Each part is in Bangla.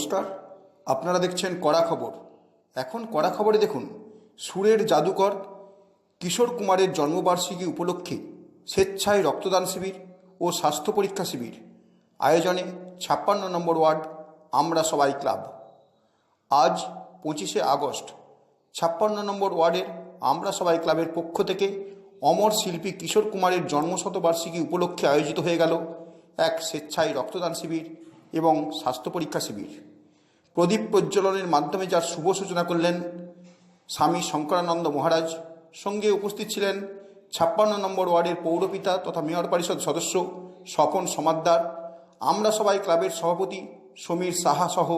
নমস্কার, আপনারা দেখছেন কড়া খবর। এখন কড়া খবরে দেখুন, সুরের জাদুকর কিশোর কুমারের জন্মবার্ষিকী উপলক্ষে স্বেচ্ছায় রক্তদান শিবির ও স্বাস্থ্য পরীক্ষা শিবির। আয়োজনে ছাপ্পান্ন নম্বর ওয়ার্ড, আমরা সবাই ক্লাব। আজ পঁচিশে আগস্ট, ছাপ্পান্ন নম্বর ওয়ার্ডের, আমরা সবাই ক্লাবের পক্ষ থেকে অমর শিল্পী কিশোর কুমারের জন্মশতবার্ষিকী উপলক্ষে আয়োজিত হয়ে গেল এক স্বেচ্ছায় রক্তদান শিবির এবং স্বাস্থ্য পরীক্ষা শিবির। প্রদীপ প্রজ্বলনের মাধ্যমে যার শুভ সূচনা করলেন স্বামী শঙ্করানন্দ মহারাজ, সঙ্গে উপস্থিত ছিলেন ছাপ্পান্ন নম্বর ওয়ার্ডের পৌরপিতা তথা মেয়র পরিষদ সদস্য স্বপন সমাদ্দার। আমরা সবাই ক্লাবের সভাপতি, সমীর সাহা সহ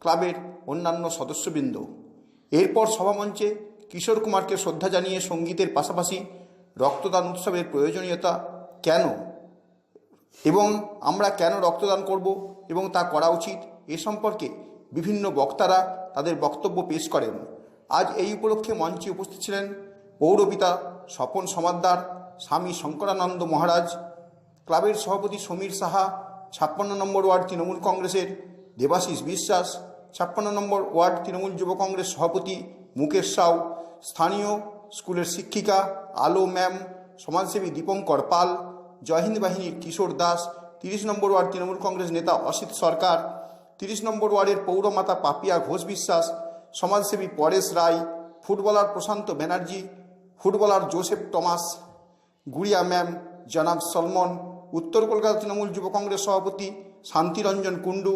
ক্লাবের অন্যান্য সদস্যবৃন্দ। এরপর সভামঞ্চে কিশোর কুমারকে শ্রদ্ধা জানিয়ে সঙ্গীতের পাশাপাশি রক্তদান উৎসবের প্রয়োজনীয়তা কেন এবং আমরা কেন রক্তদান করব এবং তা করা উচিত এ সম্পর্কে বিভিন্ন বক্তারা তাদের বক্তব্য পেশ করেন। আজ এই উপলক্ষে মঞ্চে উপস্থিত ছিলেন পৌরপিতা স্বপন সমাদ্দার, স্বামী শঙ্করানন্দ মহারাজ, ক্লাবের সভাপতি সমীর সাহা, ছাপ্পান্ন নম্বর ওয়ার্ড তৃণমূল কংগ্রেসের দেবাশিস বিশ্বাস, ছাপ্পান্ন নম্বর ওয়ার্ড তৃণমূল যুব কংগ্রেস সভাপতি মুকেশ সাউ, স্থানীয় স্কুলের শিক্ষিকা আলো ম্যাম, সমাজসেবী দীপঙ্কর পাল জয়হিন্দ বাহিনীর কিশোর দাস, তিরিশ নম্বর ওয়ার্ড তৃণমূল কংগ্রেস নেতা অসিত সরকার তিরিশ নম্বর ওয়ার্ডের পৌরমাতা পাপিয়া ঘোষ বিশ্বাস, সমাজসেবী Paresh Roy, footballer Prasanta Banerjee, footballer Joseph Thomas, Guriya ma'am জনাব সলমন, উত্তর কলকাতা তৃণমূল যুব কংগ্রেস সভাপতি শান্তিরঞ্জন কুণ্ডু,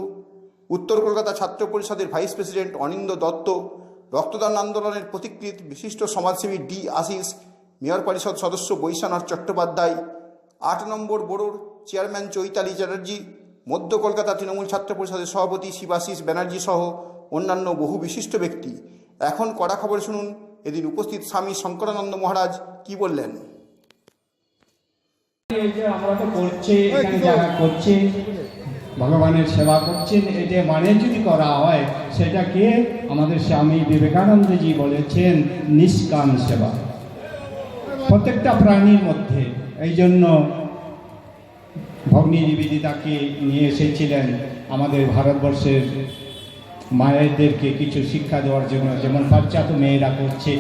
উত্তর কলকাতা ছাত্র পরিষদের ভাইস প্রেসিডেন্ট অনিন্দ দত্ত, রক্তদান আন্দোলনের প্রতিকৃত বিশিষ্ট সমাজসেবী ডি আশিস, মেয়র পরিষদ সদস্য বৈশানাথ চট্টোপাধ্যায়, আট নম্বর বোর্ডর চেয়ারম্যান চৈতালি চ্যাটার্জি মধ্য কলকাতা তৃণমূল ছাত্র পরিষদের সভাপতি শিবাশিস ব্যানার্জি সহ অন্যান্য বহু বিশিষ্ট ব্যক্তি। এখন কড়া খবর শুনুন, এদিন উপস্থিত স্বামী শঙ্করানন্দ মহারাজ কি বললেন? ভগবানের সেবা করছেন এটা মানে যদি করা হয়, সেটাকে আমাদের স্বামী বিবেকানন্দজি বলেছেন নিষ্কাম সেবা। প্রত্যেকটা প্রাণীর মধ্যে। এই জন্য ভগ্নী নিবেদিতাকে নিয়ে এসেছিলেন আমাদের ভারতবর্ষের মায়েদেরকে কিছু শিক্ষা দেওয়ার জন্য। যেমন পাশ্চাত্য মেয়েরা করছেন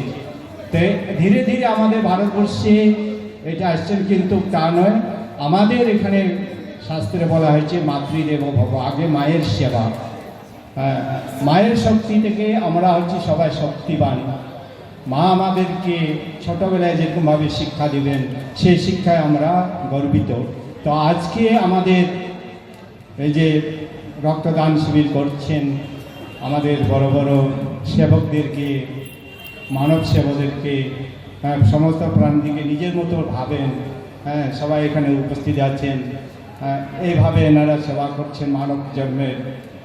তো ধীরে ধীরে আমাদের ভারতবর্ষে এটা আসছেন কিন্তু তা নয়। আমাদের এখানে শাস্ত্রে বলা হয়েছে, মাতৃদেব ভব, আগে মায়ের সেবা। হ্যাঁ মায়ের শক্তি থেকে আমরা হচ্ছে সবাই শক্তিবান। মা আমাদেরকে ছোটোবেলায় যেরকমভাবে শিক্ষা দিবেন, সেই শিক্ষায় আমরা গর্বিত। তো আজকে আমাদের এই যে রক্তদান শিবির করছেন আমাদের বড় বড় সেবকদেরকে মানব সেবকদেরকে হ্যাঁ, সমস্ত প্রাণীকে নিজের মতো ভাবেন হ্যাঁ সবাই এখানে উপস্থিত আছেন হ্যাঁ, এইভাবে এনারা সেবা করছেন মানব জন্মের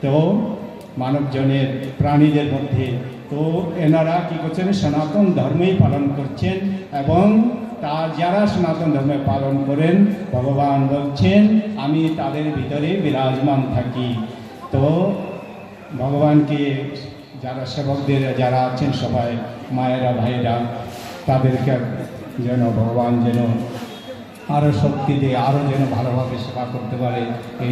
তো মানবজনের প্রাণীদের মধ্যে তো এনারা কী করছেন সনাতন ধর্মই পালন করছেন এবং তা যারা সনাতন ধর্মে পালন করেন, ভগবান বলছেন, আমি তাদের ভিতরে বিরাজমান থাকি। তো ভগবানকে যারা সেবকদের, যারা আছেন সবাই, মায়েরা, ভাইরা, তাদেরকে যেন ভগবান যেন আরও শক্তি দিয়ে আরও যেন ভালোভাবে সেবা করতে পারে। এই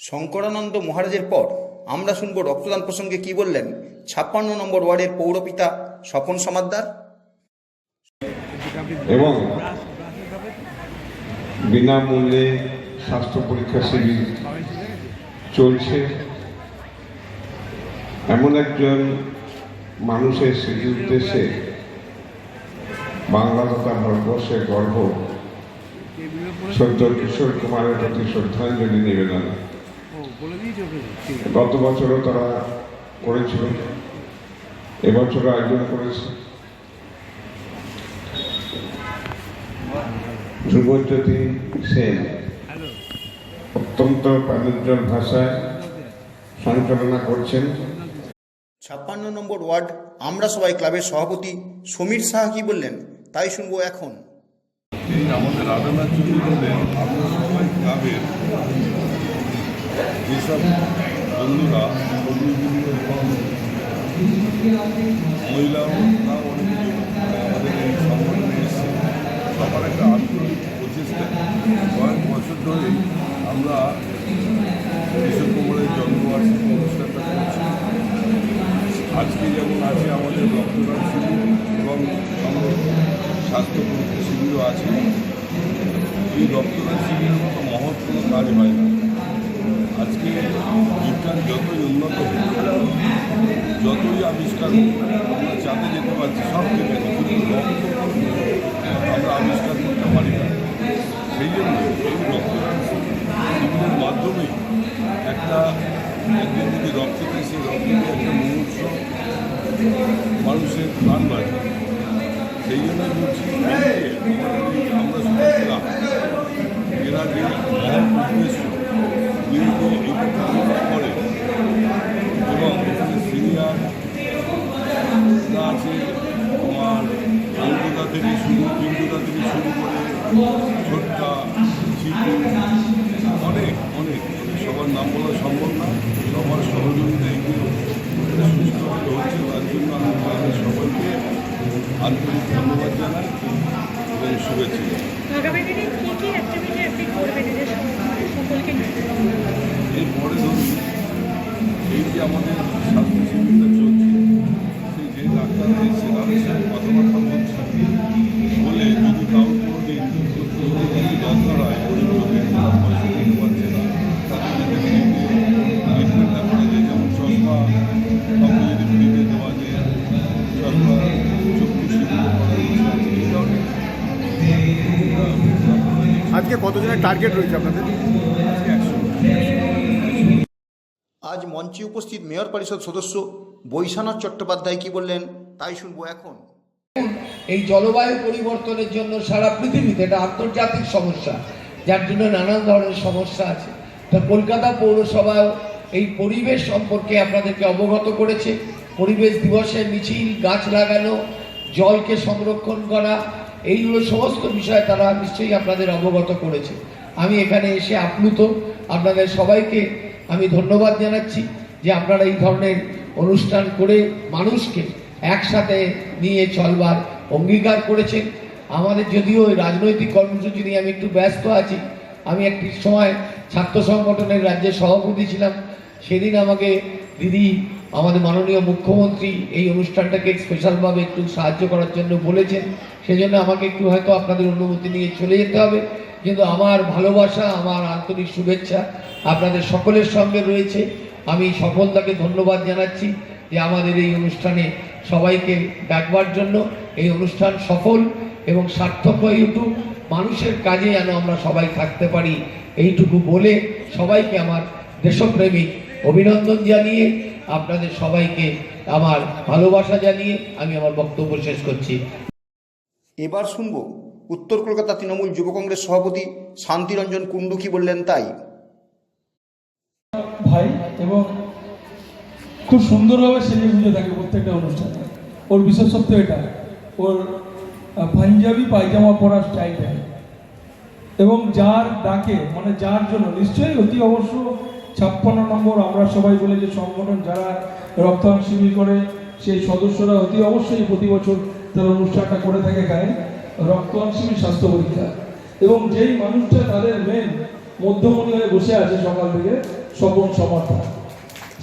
শঙ্করানন্দ মহারাজের পর আমরা শুনব রক্তদান প্রসঙ্গে কি বললেন। ছাপ্পান্ন নম্বর ওয়ার্ডের পৌরপিতা স্বপন সমাদ্দার। এবং বিনামূল্যে স্বাস্থ্য পরীক্ষা শিবির চলছে। এমন একজন মানুষের স্মৃতির উদ্দেশ্যে বাংলা তথা ভারতবর্ষের গর্ব। সদ্য কিশোর কুমারের প্রতি শ্রদ্ধাঞ্জলি নিবেদন। গত বছরও তারা করেছিল, এবছরও আয়োজন করেছে। ধ্রুবজ্যোতি সেন অত্যন্ত প্রাণোজ্জ্বল ভাষায় সঞ্চালনা করছেন। ছাপ্পান্ন নম্বর ওয়ার্ড আমরা সবাই ক্লাবের সভাপতি। সমীর সাহা কি বললেন? তাই শুনব এখন। আমাদের আমরা সবাই ক্লাবের যেসব বন্ধুরা মহিলা রক্তদান শিবির এবং স্বাস্থ্য পরীক্ষা শিবিরও আছে এই রক্তদান শিবিরের মতো মহৎ কোনো কাজ হয় আজকে বিজ্ঞান যতই উন্নত যতই আবিষ্কার আমরা চাঁদে যেতে পারছি, সব ঠিক আছে রক্ত আমরা আবিষ্কার করতে পারি না। সেই জন্য এই রক্তদান শিবিরের মাধ্যমেই একটা একদিন যদি রক্ত দেয় সেই রক্ত একটা মুহূর্ত মানুষের প্রাণ বাঁচে। সেই জন্য বলছি আমরা শুনেছিলাম, এরা যে করে এবং তোমার থেকে শুরু বিন্দুটা থেকে শুরু করে অনেক অনেক সবার নাম বলা সম্ভব না, সবার সহযোগিতা এগুলো হচ্ছে, তার জন্য আমি তাদের সকলকে আন্তরিক ধন্যবাদ জানাই এবং শুভেচ্ছা এরপরে ধরুন এই যে আমাদের স্বাস্থ্য টার্গেট রয়েছে আপনাদের? আজ মঞ্চে উপস্থিত মেয়র পরিষদ সদস্য বৈশানাথ চট্টোপাধ্যায় কি বললেন তাই শুনব এখন। এই জলবায়ু পরিবর্তনের জন্য সারা পৃথিবীতে এটা আন্তর্জাতিক সমস্যা যার জন্য নানান ধরনের সমস্যা আছে। তা কলকাতা পৌরসভাও এই পরিবেশ সম্পর্কে আপনাদেরকে অবগত করেছে। পরিবেশ দিবসে মিছিল গাছ লাগানো জলকে সংরক্ষণ করা এইগুলো সমস্ত বিষয়ে তারা নিশ্চয়ই আপনাদের অবগত করেছে। আমি এখানে এসে আপ্লুত। আপনাদের সবাইকে আমি ধন্যবাদ জানাচ্ছি যে আপনারা এই ধরনের অনুষ্ঠান করে মানুষকে একসাথে নিয়ে চলবার অঙ্গীকার করেছেন। আমাদের যদিও রাজনৈতিক কর্মসূচি নিয়ে আমি একটু ব্যস্ত আছি, আমি একটি সময় ছাত্র সংগঠনের রাজ্যের সভাপতি ছিলাম। সেদিন আমাকে দিদি, আমাদের মাননীয় মুখ্যমন্ত্রী এই অনুষ্ঠানটাকে স্পেশালভাবে একটু সাহায্য করার জন্য বলেছেন। সেজন্য আমাকে একটু হয়তো আপনাদের অনুমতি নিয়ে চলে যেতে হবে। কিন্তু আমার ভালোবাসা, আমার আন্তরিক শুভেচ্ছা আপনাদের সকলের সঙ্গে রয়েছে। আমি সফলতাকে ধন্যবাদ জানাচ্ছি যে আমাদের এই অনুষ্ঠানে সবাইকে ডাকবার জন্য। এই অনুষ্ঠান সফল এবং সার্থক হয়ে উঠুক। মানুষের কাজে যেন আমরা সবাই থাকতে পারি, এইটুকু বলে সবাইকে আমার দেশপ্রেমিক অভিনন্দন জানিয়ে, আপনাদের সবাইকে আমার ভালোবাসা জানিয়ে আমি আমার বক্তব্য শেষ করছি। এবার শুনব। উত্তর কলকাতা তৃণমূল যুব কংগ্রেস সভাপতি শান্তিরঞ্জন কুণ্ডু কি বললেন তাই। ভাই, এবং খুব সুন্দরভাবে সেজে গুজে থাকে প্রত্যেকটা অনুষ্ঠানে। ওর বিশেষত্ব এটা, ওর পাঞ্জাবি পায়জামা পরার স্টাইলটা এবং যার ডাকে মানে যার জন্য, নিশ্চয়ই অতি অবশ্য ছাপ্পান্ন নম্বর আমরা সবাই বলে যে সংগঠন যারা রক্তদান শিবির করে, সেই সদস্যরা অতি অবশ্যই প্রতি বছর তারা অনুষ্ঠানটা করে থাকে গায়ে। রক্তদান শিবির স্বাস্থ্য পরীক্ষা। এবং যেই মানুষটা তাদের মেন মধ্যমণি হয়ে বসে আছে সকাল থেকে স্বপন সমর্থন,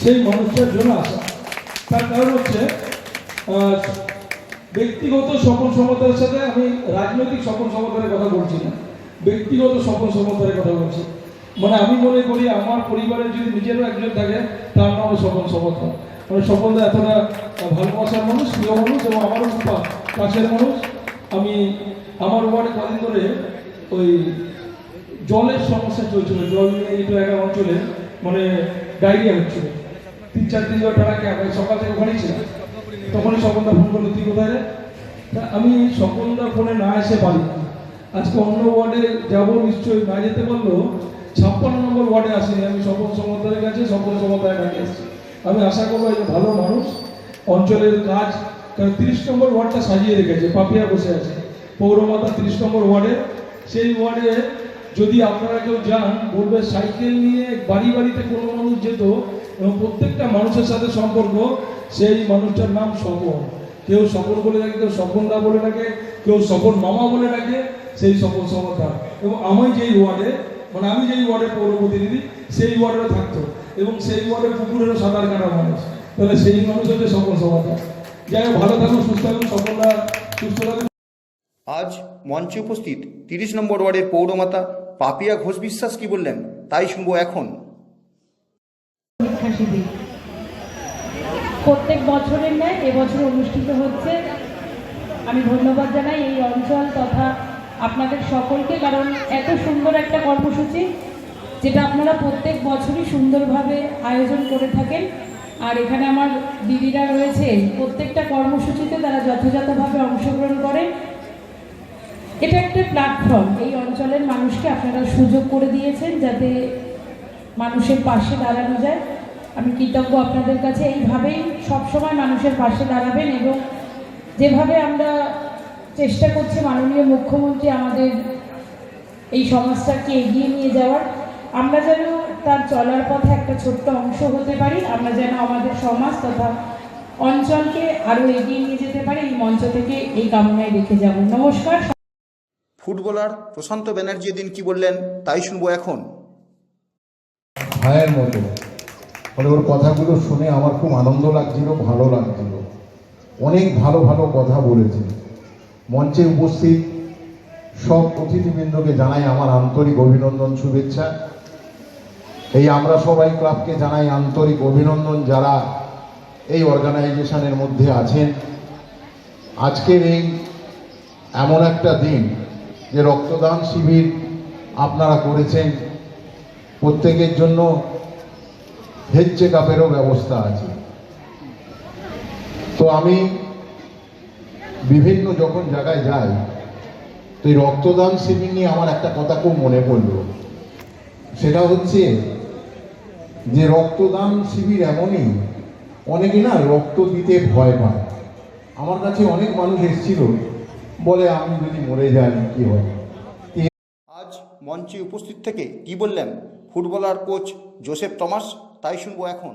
সেই মানুষটার জন্য আসা। তার কারণ হচ্ছে ব্যক্তিগত স্বপন সমর্থনের সাথে আমি রাজনৈতিক স্বপন সমর্থনের কথা বলছি না। ব্যক্তিগত স্বপন সমর্থনের কথা বলছি। মানে আমি মনে করি আমার পরিবারের যদি নিজেরও একজন থাকে, তার নাম স্বপন সমর্থন। মানে স্বপনদা এতটা ভালোবাসার মানুষ, প্রিয় মানুষ এবং আমারও কাছের মানুষ। আমি আমার ওয়ার্ডে কদিন ধরে ওই জলের সমস্যা চলছিল, জল নিয়ে একটা অঞ্চলে মানে ডায়রিয়া হচ্ছিল। তিন চার দিন ধরে টানা ক্যাব সকাল থেকে ওখানেই ছিলাম তখনই স্বপনদা ফোন করল, তুই কোথায় রে? তা আমি স্বপনদা ফোনে না এসে পারি আজকে অন্য ওয়ার্ডে যাব নিশ্চয়ই, না যেতে পারল ছাপ্পান্ন নম্বর ওয়ার্ডে আসিনি। আমি স্বপন সমতারের কাছে, স্বপন সমতায় কাছে এসেছি। আমি আশা করব একজন ভালো মানুষ। অঞ্চলের কাজ তিরিশ নম্বর ওয়ার্ডটা সাজিয়ে রেখেছে, পাপিয়া বসে আছে। পৌরমাতা তিরিশ নম্বর ওয়ার্ডে। সেই ওয়ার্ডে যদি আপনারা কেউ যান, বলবে সাইকেল নিয়ে বাড়ি বাড়িতে কোনো মানুষ যেত এবং প্রত্যেকটা মানুষের সাথে সম্পর্ক, সেই মানুষটার নাম স্বপন। কেউ স্বপন বলে ডাকে, কেউ স্বপনদা বলে ডাকে, কেউ স্বপন মামা বলে ডাকে, সেই স্বপন সমতা এবং আমি যেই ওয়ার্ডে মানে আমি যেই ওয়ার্ডের পৌর প্রতিনিধি, সেই ওয়ার্ডে থাকতো। এবং সেই ওয়ার্ডে পুকুরেরও সাঁতার কাটা মানুষ। তাহলে সেই মানুষ হচ্ছে সকল সমাজা যাই হোক ভালো থাকুন সুস্থ থাকুন সকলরা সুস্থ থাকুন। আজ মঞ্চে উপস্থিত তিরিশ নম্বর ওয়ার্ডের পৌরমাতা পাপিয়া ঘোষ বিশ্বাস কি বললেন? তাই শুনব এখন। প্রত্যেক বছরের ন্যায় এবছর অনুষ্ঠিত হচ্ছে। আমি ধন্যবাদ জানাই এই অঞ্চল তথা আপনাদের সকলকে কারণ এত সুন্দর একটা কর্মসূচি যেটা আপনারা প্রত্যেক বছরই সুন্দরভাবে আয়োজন করে থাকেন। আর এখানে আমার দিদিরা রয়েছে। প্রত্যেকটা কর্মসূচিতে তারা যথাযথভাবে অংশগ্রহণ করে এটা একটা প্ল্যাটফর্ম এই অঞ্চলের মানুষকে আপনারা সুযোগ করে দিয়েছেন যাতে মানুষের পাশে দাঁড়ানো যায়। আমি কৃতজ্ঞ আপনাদের কাছে। এইভাবেই সবসময় মানুষের পাশে দাঁড়াবেন এবং যেভাবে আমরা চেষ্টা করছি মাননীয় মুখ্যমন্ত্রী আমাদের এই সমাজটাকে এগিয়ে নিয়ে যাওয়ার, আমরা যেন তার চলার পথে একটা ছোট্ট অংশ হতে পারি। আমরা যেন আমাদের সমাজ তথা অঞ্চলকে আরও এগিয়ে নিয়ে যেতে পারি। এই মঞ্চ থেকে এই কামনায় রেখে যাব। নমস্কার। ফুটবলার প্রশান্ত ব্যানার্জি দিন কি বললেন তাই শুনব এখন। ভাইয়ের মতো। ফলে ওর কথাগুলো শুনে আমার খুব আনন্দ লাগছিল ভালো লাগছিল। অনেক ভালো ভালো কথা বলেছে। মঞ্চে উপস্থিত সব অতিথিবৃন্দকে জানাই আমার আন্তরিক অভিনন্দন শুভেচ্ছা। এই আমরা সবাই ক্লাবকে জানাই আন্তরিক অভিনন্দন যারা এই অর্গানাইজেশনের মধ্যে আছেন। আজকের এই এমন একটা দিন যে রক্তদান শিবির আপনারা করেছেন, প্রত্যেকের জন্য হেড চেক আপেরও ব্যবস্থা আছে। তো আমি বিভিন্ন যখন জায়গায় যাই, তো এই রক্তদান শিবির নিয়ে আমার একটা কথা খুব মনে পড়ল। সেটা হচ্ছে যে রক্তদান শিবির এমনই অনেকে না রক্ত দিতে ভয় পায়। আমার কাছে অনেক মানুষ এসেছিল বলে আমি যদি মরে যাই কি হয় আজ মঞ্চে উপস্থিত থেকে কি বললেন ফুটবলার কোচ জোসেফ টমাস তাই শুনব এখন।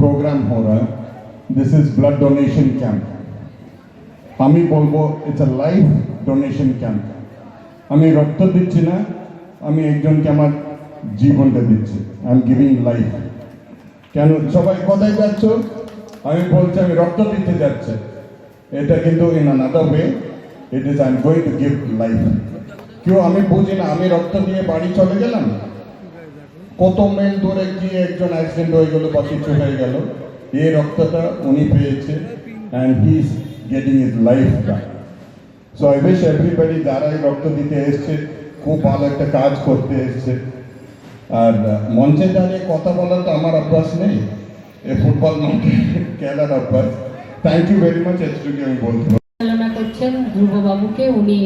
প্রোগ্রাম হো this is blood donation camp আমি বলব it's a life donation camp আমি রক্ত দিচ্ছি না আমি একজনকে আমার জীবনটা দিচ্ছি। আই এম গিভিং লাইফ কেন সবাই কোথায় যাচ্ছ? আমি বলছি, আমি রক্ত দিতে যাচ্ছি। এটা কিন্তু in another way it is I am going to give life কেউ আমি বুঝি না, আমি রক্ত দিয়ে বাড়ি চলে গেলাম? কত মেল দূরে গিয়ে একজন অ্যাক্সিডেন্ট হয়ে গেল বা কিছু হয়ে গেল, এই রক্তটা উনি পেয়েছে and he is getting his life back so I wish everybody যারা এই রক্ত দিতে এসছে, খুব ভালো একটা কাজ করতে এসছে। আর মঞ্চে দাঁড়িয়ে কথা বলার তো আমার অভ্যাস নেই। এ ফুটবল মাঠে খেলার অভ্যাস। থ্যাংক ইউ ভেরি মাচ এটুকু আমি বলতে। করছেন ধ্রুববাবুকে। উনি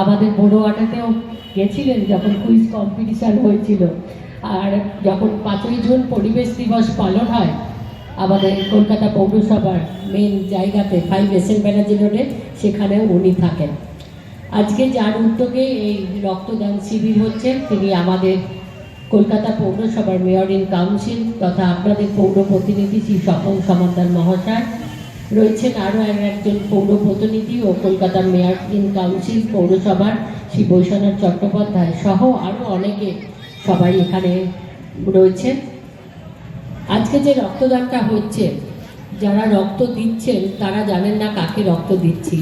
আমাদের বড়ুয়াটাতেও গেছিলেন যখন কুইজ কম্পিটিশন হয়েছিল। আর যখন পাঁচই জুন পরিবেশ দিবস পালন হয়, আমাদের কলকাতা পৌরসভার মেন জায়গাতে ফাইভ এস এন ব্যানার্জি রোডে সেখানেও উনি থাকেন। আজকে যার উদ্যোগে এই রক্তদান শিবির হচ্ছে, তিনি আমাদের কলকাতা পৌরসভার মেয়র ইন কাউন্সিল তথা আপনাদের পৌর প্রতিনিধি শ্রী স্বপন সমাদার মহাশয়। রয়েছেন আরও একজন পৌর প্রতিনিধি ও কলকাতার মেয়র ইন কাউন্সিল পৌরসভার শ্রী বৈশ্বনাথ চট্টোপাধ্যায় সহ আরও অনেকে সবাই এখানে রয়েছেন। আজকে যে রক্তদানটা হচ্ছে, যারা রক্ত দিচ্ছেন তারা জানেন না কাকে রক্ত দিচ্ছি।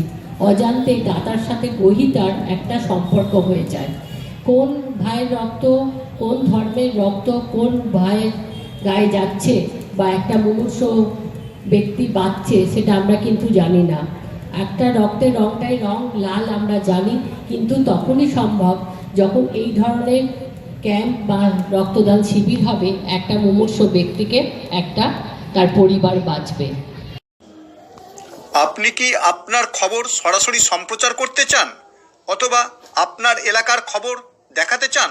অজান্তেই দাতার সাথে গহিতার একটা সম্পর্ক হয়ে যায়। কোন ভাইয়ের রক্ত কোন ধর্মের রক্ত কোন ভাইয়ের গায়ে যাচ্ছে বা একটা মুমূর্ষ ব্যক্তি বাঁচছে সেটা আমরা কিন্তু জানি না। একটা রক্তের রংটাই রং, লাল আমরা জানি, কিন্তু তখনই সম্ভব যখন এই ধরনের ক্যাম্প বা রক্তদান শিবির হবে, একটা মুমূর্ষ ব্যক্তিকে একটা তার পরিবার বাঁচবে। আপনি কি আপনার খবর সরাসরি সম্প্রচার করতে চান? অথবা আপনার এলাকার খবর দেখাতে চান?